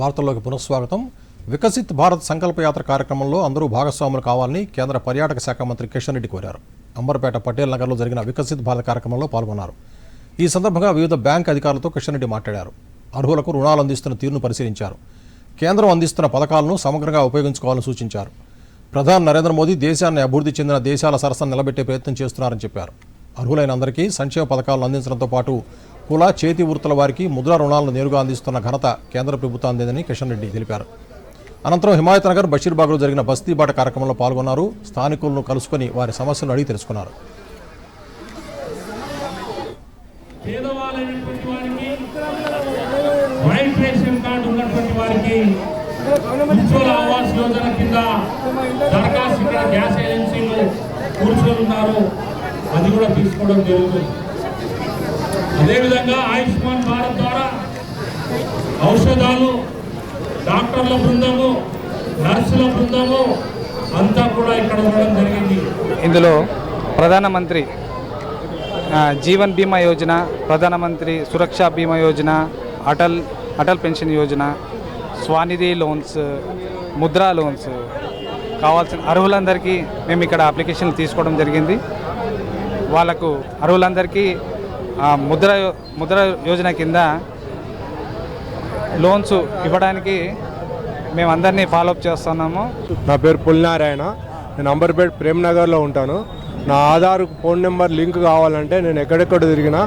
వార్తల్లోకి పునఃస్వాగతం. వికసిత్ భారత్ సంకల్పయాత్ర కార్యక్రమంలో అందరూ భాగస్వాములు కావాలని కేంద్ర పర్యాటక శాఖ మంత్రి కిషన్ రెడ్డి కోరారు. అంబర్పేట పటేల్ నగర్లో జరిగిన వికసిత్ భారత్ కార్యక్రమంలో పాల్గొన్నారు. ఈ సందర్భంగా వివిధ బ్యాంక్ అధికారులతో కిషన్ రెడ్డి మాట్లాడారు. అర్హులకు రుణాలు అందిస్తున్న తీరును పరిశీలించారు. కేంద్రం అందిస్తున్న పథకాలను సమగ్రంగా ఉపయోగించుకోవాలని సూచించారు. ప్రధాని నరేంద్ర మోదీ దేశాన్ని అభివృద్ధి చెందిన దేశాల సరసన నిలబెట్టే ప్రయత్నం చేస్తున్నారని చెప్పారు. అర్హులైన అందరికీ సంక్షేమ పథకాలను అందించడంతో పాటు కుల చేతి వృత్తుల వారికి ముద్ర రుణాలను నేరుగా అందిస్తున్న ఘనత కేంద్ర ప్రభుత్వం అందిందని కిషన్ రెడ్డి తెలిపారు. అనంతరం హిమాయత్ నగర్ బషీర్బాగ్లో జరిగిన బస్తీబాట కార్యక్రమంలో పాల్గొన్నారు. స్థానికులను కలుసుకొని వారి సమస్యలను అడిగి తెలుసుకున్నారు. దరఖాస్తు గ్యాస్ ఏజెన్సీలు కూర్చొని ఉన్నారు. అది కూడా తీసుకోవడం జరుగుతుంది. అదేవిధంగా ఆయుష్మాన్ భారత్ ద్వారా ఔషధాలు డాక్టర్ల బృందము నర్సుల బృందము అంతా కూడా ఇక్కడ ఉండడం జరిగింది. ఇందులో ప్రధానమంత్రి జీవన్ బీమా Yojana Pradhan Mantri Suraksha Bima Yojana Atal Atal pension Yojana Svanidhi loans Mudra loans కావాల్సిన అర్హులందరికీ మేము ఇక్కడ అప్లికేషన్లు తీసుకోవడం జరిగింది. వాళ్ళకు అర్హులందరికీ ముద్ర ముద్ర యోజన కింద లోన్స్ ఇవ్వడానికి మేమందరినీ ఫాలోఅప్ చేస్తున్నాము. నా పేరు పుల్నారాయణ. నేను అంబర్పేట్ ప్రేమ్నగర్లో ఉంటాను. నా ఆధార్ ఫోన్ నెంబర్ లింక్ కావాలంటే నేను ఎక్కడెక్కడ తిరిగినా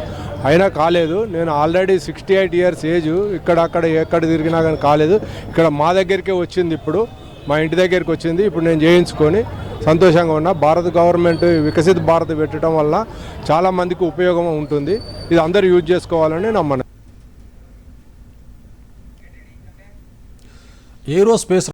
అయినా కాలేదు. నేను already sixty eight years age ఇక్కడ అక్కడ ఎక్కడ తిరిగినా కానీ కాలేదు. ఇక్కడ మా దగ్గరికే వచ్చింది ఇప్పుడు. మా ఇంటి దగ్గరికి వచ్చింది. ఇప్పుడు నేను చేయించుకొని సంతోషంగా ఉన్నా. భారత గవర్నమెంట్ వికసిత భారత్ పెట్టడం వల్ల చాలా మందికి ఉపయోగం ఉంటుంది. ఇది అందరూ యూజ్ చేసుకోవాలని నమ్మను. ఏరోస్పేస్